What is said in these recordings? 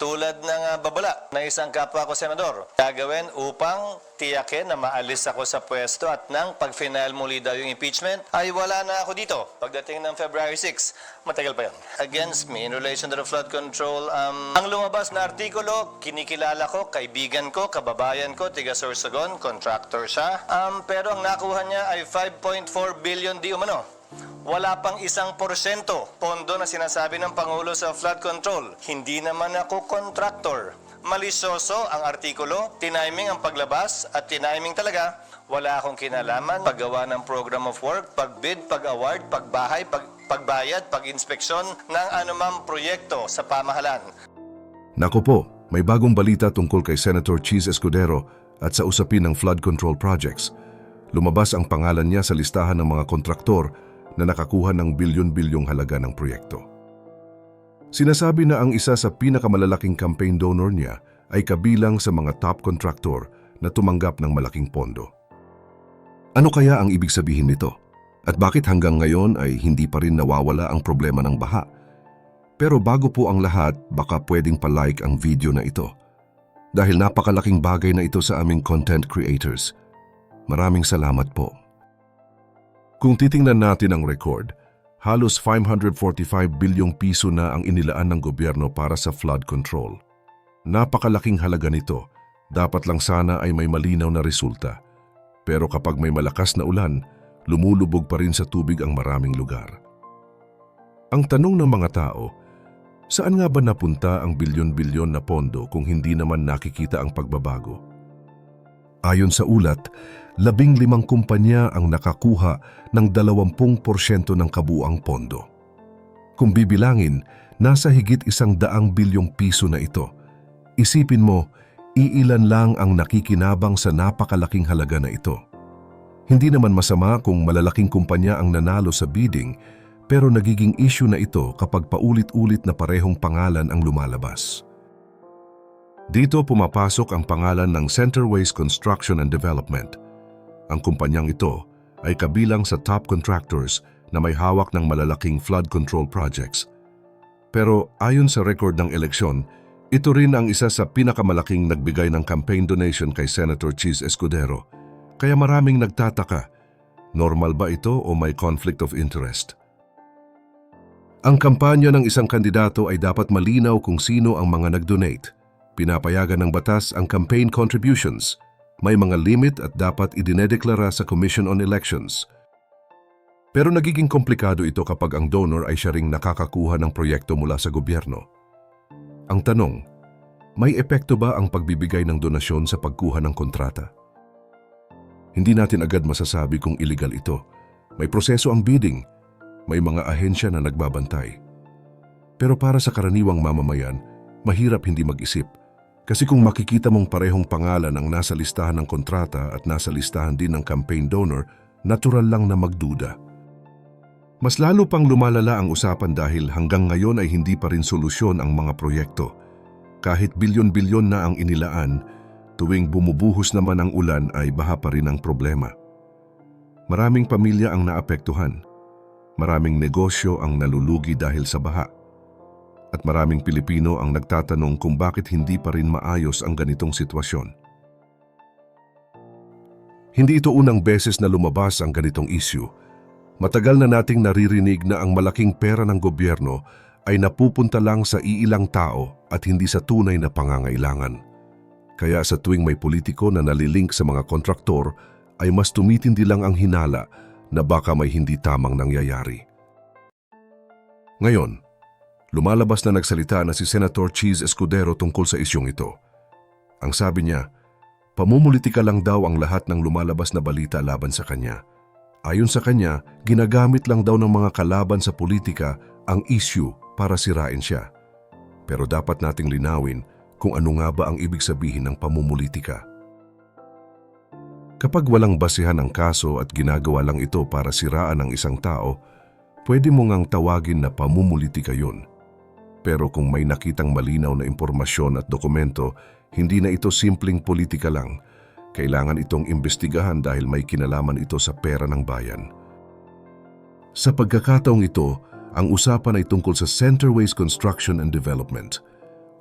tulad ng ah, babala na isang kapwa ko senador. Gagawin upang tiyakin na maalis ako sa pwesto at nang pag-final muli daw yung impeachment, ay wala na ako dito pagdating ng February 6. Matagal pa yun. Against me in relation to the flood control, um, ang lumabas na artikulo, kinikilala ko, kaibigan ko, kababayan ko, tiga Sorsogon, contractor siya. Um, pero ang nakuha niya ay 5.4 billion di umano. Wala pang isang porsyento pondo na sinasabi ng Pangulo sa flood control. Hindi naman ako contractor. Malisyoso ang artikulo, tiniming ang paglabas at tiniming talaga. Wala akong kinalaman, paggawa ng program of work, pagbid, pag-award, pagbahay, pag pagbayad, pag-inspeksyon ng anumang proyekto sa pamahalan. Naku po, may bagong balita tungkol kay Senator Cheese Escudero at sa usapin ng flood control projects. Lumabas ang pangalan niya sa listahan ng mga kontraktor na nakakuha ng bilyon-bilyong halaga ng proyekto. Sinasabi na ang isa sa pinakamalalaking campaign donor niya ay kabilang sa mga top contractor na tumanggap ng malaking pondo. Ano kaya ang ibig sabihin nito? At bakit hanggang ngayon ay hindi pa rin nawawala ang problema ng baha? Pero bago po ang lahat, baka pwedeng palike ang video na ito. Dahil napakalaking bagay na ito sa aming content creators. Maraming salamat po. Kung titingnan natin ang record, halos 545 bilyong piso na ang inilaan ng gobyerno para sa flood control. Napakalaking halaga nito. Dapat lang sana ay may malinaw na resulta. Pero kapag may malakas na ulan, lumulubog pa rin sa tubig ang maraming lugar. Ang tanong ng mga tao, saan nga ba napunta ang bilyon-bilyon na pondo kung hindi naman nakikita ang pagbabago? Ayon sa ulat, labing limang kumpanya ang nakakuha ng 20% ng kabuang pondo. Kung bibilangin, nasa higit isang daang bilyong piso na ito. Isipin mo, iilan lang ang nakikinabang sa napakalaking halaga na ito. Hindi naman masama kung malalaking kumpanya ang nanalo sa bidding, pero nagiging issue na ito kapag paulit-ulit na parehong pangalan ang lumalabas. Dito pumapasok ang pangalan ng Centerways Construction and Development. Ang kumpanyang ito ay kabilang sa top contractors na may hawak ng malalaking flood control projects. Pero ayon sa record ng eleksyon, ito rin ang isa sa pinakamalaking nagbigay ng campaign donation kay Senator Cheese Escudero. Kaya maraming nagtataka, normal ba ito o may conflict of interest? Ang kampanya ng isang kandidato ay dapat malinaw kung sino ang mga nag-donate. Pinapayagan ng batas ang campaign contributions. May mga limit at dapat idinedeklara sa Commission on Elections. Pero nagiging komplikado ito kapag ang donor ay siya ring nakakakuha ng proyekto mula sa gobyerno. Ang tanong, may epekto ba ang pagbibigay ng donasyon sa pagkuha ng kontrata? Hindi natin agad masasabi kung illegal ito. May proseso ang bidding, may mga ahensya na nagbabantay. Pero para sa karaniwang mamamayan, mahirap hindi mag-isip. Kasi kung makikita mong parehong pangalan ang nasa listahan ng kontrata at nasa listahan din ng campaign donor, natural lang na magduda. Mas lalo pang lumalala ang usapan dahil hanggang ngayon ay hindi pa rin solusyon ang mga proyekto. Kahit bilyon-bilyon na ang inilaan, tuwing bumubuhos naman ang ulan ay baha pa rin ang problema. Maraming pamilya ang naapektuhan. Maraming negosyo ang nalulugi dahil sa baha. At maraming Pilipino ang nagtatanong kung bakit hindi pa rin maayos ang ganitong sitwasyon. Hindi ito unang beses na lumabas ang ganitong issue. Matagal na nating naririnig na ang malaking pera ng gobyerno ay napupunta lang sa iilang tao at hindi sa tunay na pangangailangan. Kaya sa tuwing may politiko na nalilink sa mga kontraktor ay mas tumitindi lang ang hinala na baka may hindi tamang nangyayari. Ngayon, lumalabas na nagsalita na si Senator Cheese Escudero tungkol sa isyong ito. Ang sabi niya, pamumulitika lang daw ang lahat ng lumalabas na balita laban sa kanya. Ayon sa kanya, ginagamit lang daw ng mga kalaban sa politika ang issue para sirain siya. Pero dapat nating linawin kung ano nga ba ang ibig sabihin ng pamumulitika. Kapag walang basihan ang kaso at ginagawa lang ito para siraan ang isang tao, pwede mo ngang tawagin na pamumulitika yun. Pero kung may nakitang malinaw na impormasyon at dokumento, hindi na ito simpleng politika lang. Kailangan itong imbestigahan dahil may kinalaman ito sa pera ng bayan. Sa pagkakataong ito, ang usapan ay tungkol sa Centerways Construction and Development.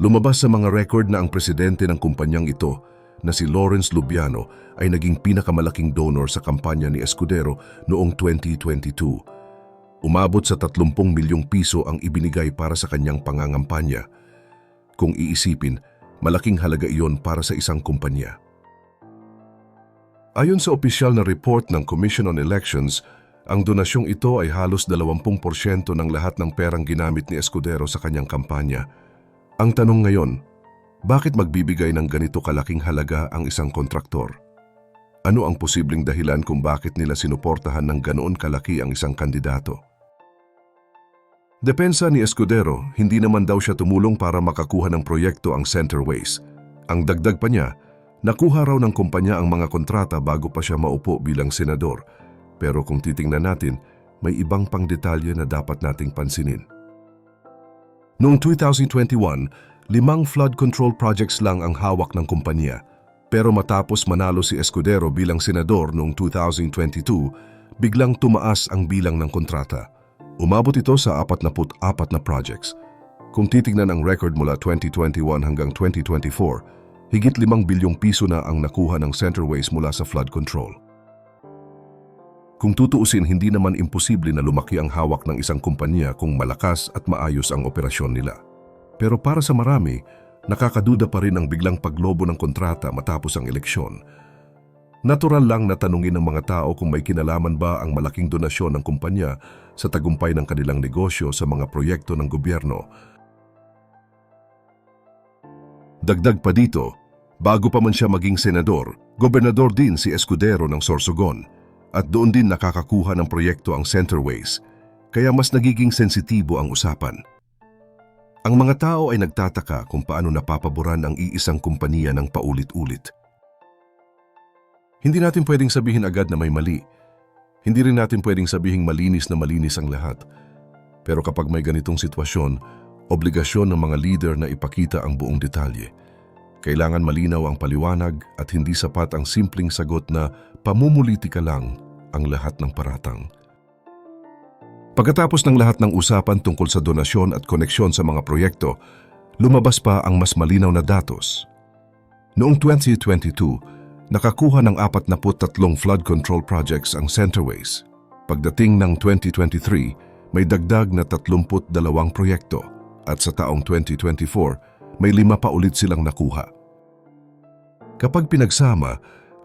Lumabas sa mga record na ang presidente ng kumpanyang ito na si Lawrence Lubiano ay naging pinakamalaking donor sa kampanya ni Escudero noong 2022. Umabot sa 30 milyong piso ang ibinigay para sa kanyang pangangampanya. Kung iisipin, malaking halaga iyon para sa isang kumpanya. Ayon sa opisyal na report ng Commission on Elections, ang donasyong ito ay halos 20% ng lahat ng perang ginamit ni Escudero sa kanyang kampanya. Ang tanong ngayon, bakit magbibigay ng ganito kalaking halaga ang isang kontraktor? Ano ang posibleng dahilan kung bakit nila sinuportahan ng ganoon kalaki ang isang kandidato? Depensa ni Escudero, hindi naman daw siya tumulong para makakuha ng proyekto ang Centerways. Ang dagdag pa niya, nakuha raw ng kumpanya ang mga kontrata bago pa siya maupo bilang senador. Pero kung titingnan natin, may ibang pang detalye na dapat nating pansinin. Noong 2021, limang flood control projects lang ang hawak ng kumpanya. Pero matapos manalo si Escudero bilang senador noong 2022, biglang tumaas ang bilang ng kontrata. Umabot ito sa 44 na projects. Kung titignan ang record mula 2021 hanggang 2024, higit 5 bilyong piso na ang nakuha ng Centerways mula sa flood control. Kung tutuusin, hindi naman imposible na lumaki ang hawak ng isang kumpanya kung malakas at maayos ang operasyon nila. Pero para sa marami, nakakaduda pa rin ang biglang paglobo ng kontrata matapos ang eleksyon. Natural lang na tanungin ng mga tao kung may kinalaman ba ang malaking donasyon ng kumpanya sa tagumpay ng kanilang negosyo sa mga proyekto ng gobyerno. Dagdag pa dito, bago pa man siya maging senador, gobernador din si Escudero ng Sorsogon at doon din nakakakuha ng proyekto ang Centerways, kaya mas nagiging sensitibo ang usapan. Ang mga tao ay nagtataka kung paano napapaboran ang iisang kumpanya ng paulit-ulit. Hindi natin pwedeng sabihin agad na may mali. Hindi rin natin pwedeng sabihin malinis na malinis ang lahat. Pero kapag may ganitong sitwasyon, obligasyon ng mga leader na ipakita ang buong detalye. Kailangan malinaw ang paliwanag at hindi sapat ang simpleng sagot na pamumulitika lang ang lahat ng paratang. Pagkatapos ng lahat ng usapan tungkol sa donasyon at koneksyon sa mga proyekto, lumabas pa ang mas malinaw na datos. Noong 2022, nakakuha ng 43 flood control projects ang Centerways. Pagdating ng 2023, may dagdag na 32 proyekto at sa taong 2024, may lima pa ulit silang nakuha. Kapag pinagsama,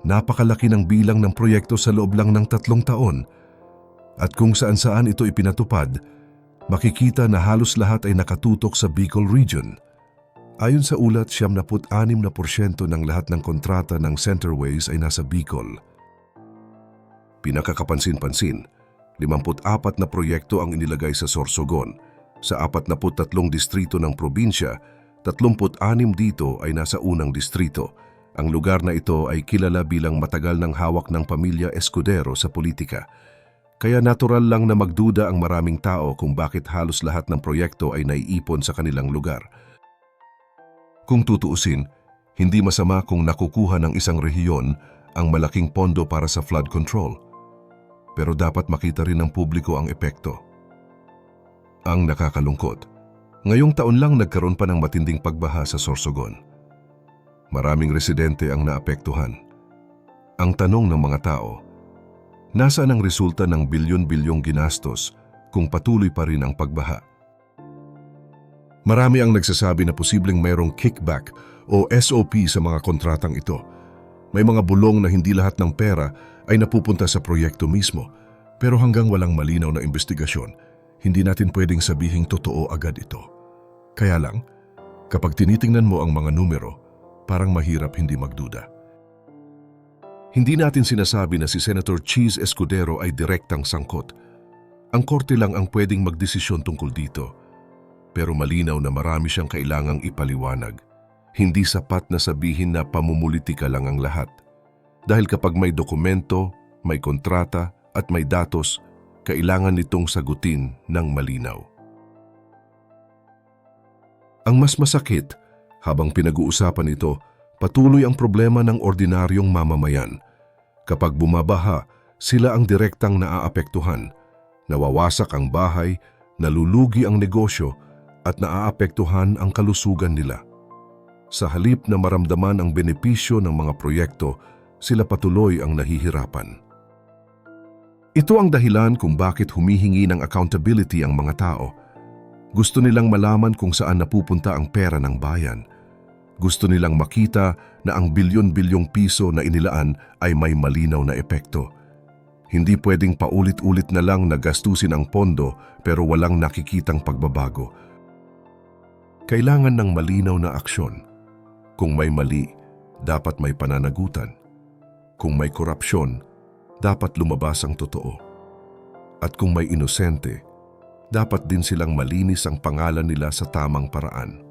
napakalaki ng bilang ng proyekto sa loob lang ng tatlong taon at kung saan-saan ito ipinatupad, makikita na halos lahat ay nakatutok sa Bicol Region. Ayon sa ulat, 76% ng lahat ng kontrata ng Centerways ay nasa Bicol. Pinakakapansin-pansin, 54 na proyekto ang inilagay sa Sorsogon. Sa 43 distrito ng probinsya, 36 dito ay nasa unang distrito. Ang lugar na ito ay kilala bilang matagal ng hawak ng pamilya Escudero sa politika. Kaya natural lang na magduda ang maraming tao kung bakit halos lahat ng proyekto ay naiipon sa kanilang lugar. Kung tutuusin, hindi masama kung nakukuha ng isang rehiyon ang malaking pondo para sa flood control. Pero dapat makita rin ng publiko ang epekto. Ang nakakalungkot, ngayong taon lang nagkaroon pa ng matinding pagbaha sa Sorsogon. Maraming residente ang naapektuhan. Ang tanong ng mga tao, Nasaan ang resulta ng bilyon-bilyong ginastos kung patuloy pa rin ang pagbaha? Marami ang nagsasabi na posibleng mayroong kickback o SOP sa mga kontratang ito. May mga bulong na hindi lahat ng pera ay napupunta sa proyekto mismo. Pero hanggang walang malinaw na investigasyon, hindi natin pwedeng sabihing totoo agad ito. Kaya lang, kapag tinitingnan mo ang mga numero, parang mahirap hindi magduda. Hindi natin sinasabi na si Senator Cheese Escudero ay direktang sangkot. Ang korte lang ang pwedeng magdesisyon tungkol dito. Pero malinaw na marami siyang kailangang ipaliwanag. Hindi sapat na sabihin na pamumulitika lang ang lahat. Dahil kapag may dokumento, may kontrata at may datos, kailangan nitong sagutin ng malinaw. Ang mas masakit, habang pinag-uusapan ito, patuloy ang problema ng ordinaryong mamamayan. Kapag bumabaha, sila ang direktang naaapektuhan. Nawawasak ang bahay, nalulugi ang negosyo, at naaapektuhan ang kalusugan nila. Sa halip na maramdaman ang benepisyo ng mga proyekto, sila patuloy ang nahihirapan. Ito ang dahilan kung bakit humihingi ng accountability ang mga tao. Gusto nilang malaman kung saan napupunta ang pera ng bayan. Gusto nilang makita na ang bilyon-bilyong piso na inilaan ay may malinaw na epekto. Hindi pwedeng paulit-ulit na lang nagastusin ang pondo pero walang nakikitang pagbabago. Kailangan ng malinaw na aksyon. Kung may mali, dapat may pananagutan. Kung may korupsyon, dapat lumabas ang totoo. At kung may inosente, dapat din silang malinis ang pangalan nila sa tamang paraan.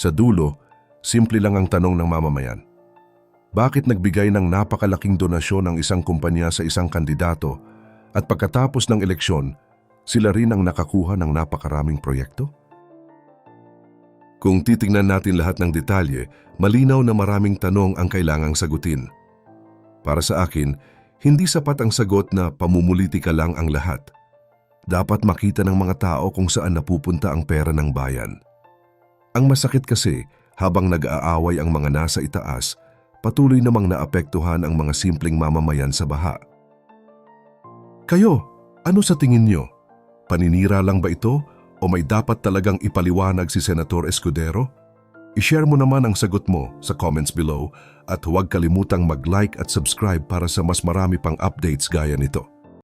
Sa dulo, simple lang ang tanong ng mamamayan. Bakit nagbigay ng napakalaking donasyon ang isang kumpanya sa isang kandidato at pagkatapos ng eleksyon, sila rin ang nakakuha ng napakaraming proyekto? Kung titingnan natin lahat ng detalye, malinaw na maraming tanong ang kailangang sagutin. Para sa akin, hindi sapat ang sagot na pamumulitika lang ang lahat. Dapat makita ng mga tao kung saan napupunta ang pera ng bayan. Ang masakit kasi, habang nag-aaway ang mga nasa itaas, patuloy namang naapektuhan ang mga simpleng mamamayan sa baha. Kayo, ano sa tingin nyo? Paninira lang ba ito o may dapat talagang ipaliwanag si Senator Escudero? I-share mo naman ang sagot mo sa comments below at huwag kalimutang mag-like at subscribe para sa mas marami pang updates gaya nito.